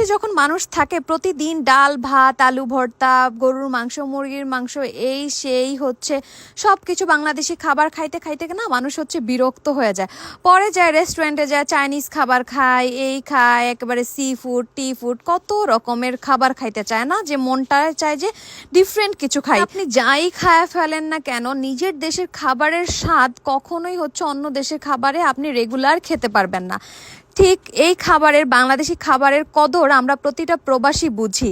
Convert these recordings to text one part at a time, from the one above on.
দেশে যখন মানুষ থাকে, প্রতিদিন ডাল, ভাত, আলু ভর্তা, গরুর মাংস, মুরগির মাংস, এই সেই হচ্ছে সব কিছু বাংলাদেশি খাবার খাইতে খাইতে না মানুষ হচ্ছে বিরক্ত হয়ে যায়। পরে যায় রেস্টুরেন্টে যায় চাইনিজ খাবার খায়, এই খায়, একেবারে সি ফুড টি ফুড কত রকমের খাবার খাইতে চায় না, যে মনটা চায় যে ডিফারেন্ট কিছু খাই। আপনি যাই খায় ফেলেন না কেন, নিজের দেশের খাবারের স্বাদ কখনোই হচ্ছে অন্য দেশের খাবারে আপনি রেগুলার খেতে পারবেন না। ঠিক এই খাবারের বাংলাদেশি খাবারের কদর আমরা প্রতিটা প্রবাসী বুঝি।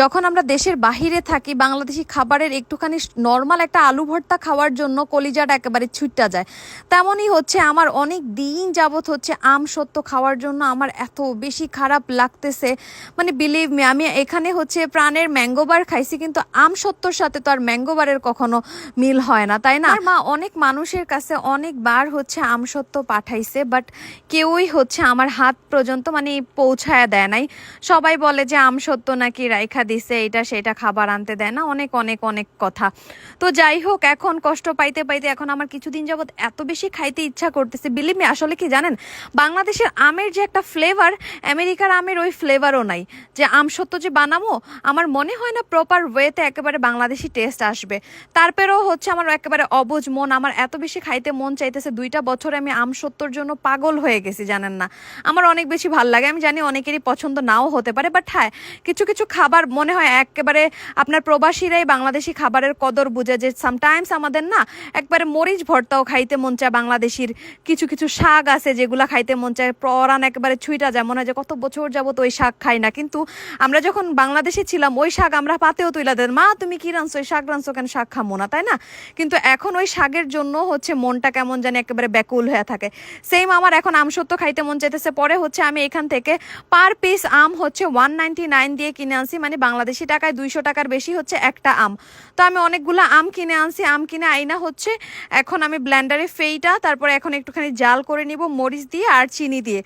যখন আমরা দেশের বাহিরে থাকি বাংলাদেশি খাবারের একটুখানি নর্মাল একটা আলু ভর্তা খাওয়ার জন্য কলিজাটা একেবারে ছুটটা যায়। তেমনই হচ্ছে আমার অনেক দিন যাবত হচ্ছে আম সত্য খাওয়ার জন্য আমার এত বেশি খারাপ লাগতেছে। মানে বিলিভ মি আমি এখানে হচ্ছে প্রাণের ম্যাঙ্গোবার খাইছি কিন্তু আম সত্যর সাথে তো আর ম্যাঙ্গোবারের কখনো মিল হয় না তাই না? আমার মা অনেক মানুষের কাছে অনেকবার হচ্ছে আম সত্য পাঠাইছে বাট কেউই হচ্ছে আমার হাত পর্যন্ত মানে পৌঁছায় দেয় নাই। সবাই বলে যে, আম সত্য নাকি? রাইখা দিছে, এটা সেটা খাবার আনতে দেয় না। অনেক অনেক অনেক কথা। তো যাই হোক, এখন কষ্ট পাইতে পাইতে এখন আমার কিছুদিন যাবত এত বেশি খাইতে ইচ্ছা করতেছে। বিলিভ মি আসলে কি জানেন? বাংলাদেশের আমের যে একটা ফ্লেভার আমেরিকার আমের ওই ফ্লেভারও নাই। যে আম সত্য যে বানাবো, আমার মনে হয় না প্রপার ওয়েতে একেবারে বাংলাদেশি টেস্ট আসবে। তারপরেও হচ্ছে আমার একেবারে অবুজ মন। আমার এত বেশি খাইতে মন চাইতেছে। দুইটা বছরে আমি আম সত্যর জন্য পাগল হয়ে গেছি, জানেন না? আমার অনেক বেশি ভালো লাগে। আমি জানি অনেকেরই পছন্দ নাও হতে পারে বাট হ্যাঁ কিছু কিছু খাবার মনে হয় একেবারে আপনার প্রবাসীরাই বাংলাদেশি খাবারের কদর বুঝে যে সামটাইমস আমাদের না একবারে মরিচ ভর্তাও খাইতে মন চায় বাংলাদেশির। কিছু কিছু শাক আছে যেগুলা খাইতে মন চায়, পরান একেবারে ছুঁইটা যায়, মনে হয় যে কত বছর যাবত ওই শাক খাই না। কিন্তু আমরা যখন বাংলাদেশে ছিলাম, ওই শাক আমরা পাতেও তুইলা দেন, মা, তুমি কি রানছো ওই শাক রানছো কেন? শাক খামো না। তাই না? কিন্তু এখন ওই শাকের জন্য হচ্ছে মনটা কেমন জানি একেবারে ব্যাকুল হয়ে থাকে। সেম আমার এখন আমসত্ব খাইতে মন চাইতেছে পরে হচ্ছে আমি এখান থেকে পার পিস আম হচ্ছে ওয়ান দিয়ে কিনে আনছি। মানে বাংলাদেশি টাকায় দুইশো টাকার বেশি হচ্ছে একটা আম। তো আমি অনেকগুলো আম কিনে আনছি। আম কিনে আইনা হচ্ছে এখন আমি ব্ল্যান্ডারে ফেইটা, তারপরে এখন একটুখানি জাল করে নিব মরিচ দিয়ে আর চিনি দিয়ে।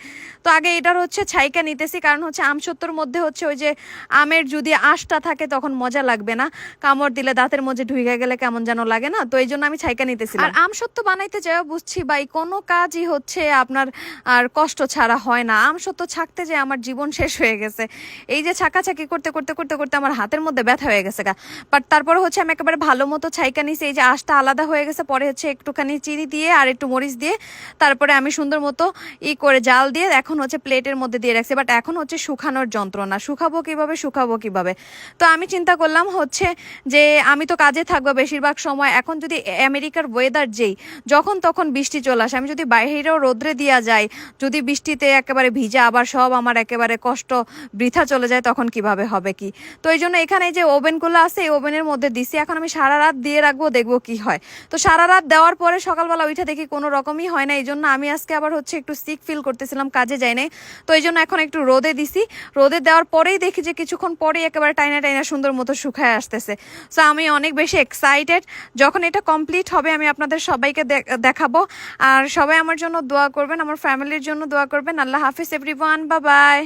তো আগে এটার হচ্ছে ছাইকা নিতেছি, কারণ হচ্ছে আম সত্তর মধ্যে হচ্ছে ওই যে আমের যদি আঁশটা থাকে তখন মজা লাগবে না। কামড় দিলে দাঁতের মধ্যে ঢুকে গেলে কেমন যেন লাগে না। তো এই জন্য আমি ছাইকা নিতেছি আর আম সত্য বানাইতে যাওয়া বুঝছি ভাই। কোনো কাজই হচ্ছে আপনার আর কষ্ট ছাড়া হয় না। আম সত্য ছাকতে যে আমার জীবন শেষ হয়ে গেছে। এই যে ছাকাছাকি করতে করতে করতে করতে আমার হাতের মধ্যে ব্যথা হয়ে গেছে গা। বাট তারপর হচ্ছে আমি একেবারে ভালো মতো ছাইকা নিছি। এই যে আঁশটা আলাদা হয়ে গেছে, পরে হচ্ছে একটুখানি চিনি দিয়ে আর একটু মরিচ দিয়ে তারপরে আমি সুন্দর মতো ই করে জাল দিয়ে এখন হচ্ছে প্লেটের মধ্যে দিয়ে রাখছি। বাট এখন হচ্ছে শুকানোর যন্ত্রণা। শুকাবো কীভাবে শুকাবো কীভাবে? তো আমি চিন্তা করলাম হচ্ছে যে আমি তো কাজে থাকব বেশিরভাগ সময়। এখন যদি আমেরিকার ওয়েদার যেই, যখন তখন বৃষ্টি চলে আসে। আমি যদি বাইরেও রোদ্রে দিয়া যাই, যদি বৃষ্টিতে একেবারে ভিজে, আবার সব আমার একেবারে কষ্ট, বৃথা চলে যায়, তখন কীভাবে হবে কি? তো এই জন্য এখানে যে ওভেনগুলো আছে, এই ওভেনের মধ্যে দিছি। এখন আমি সারা রাত দিয়ে রাখব, দেখব কি হয়। তো সারা রাত দেওয়ার পরে সকালবেলা ওইটা দেখি কোনো রকমই হয় না, এই জন্য আমি আজকে আবার হচ্ছে একটু সিক ফিল করতেছিলাম, কাজে যাই নাই। তো এই জন্য এখন একটু রোদে দিছি। রোদে দেওয়ার পরেই দেখি যে কিছুক্ষণ পরেই একেবারে টাইনা টাইনা সুন্দর মতো শুকায় আসতেছে। সো আমি অনেক বেশি এক্সাইটেড যখন এটা কমপ্লিট হবে, আমি আপনাদের সবাইকে দেখাবো। আর সবাই আমার জন্য দোয়া করবেন, আমার ফ্যামিলির জন্য দোয়া করবেন। আল্লাহ হাফিজ এভরিওয়ান বা বাই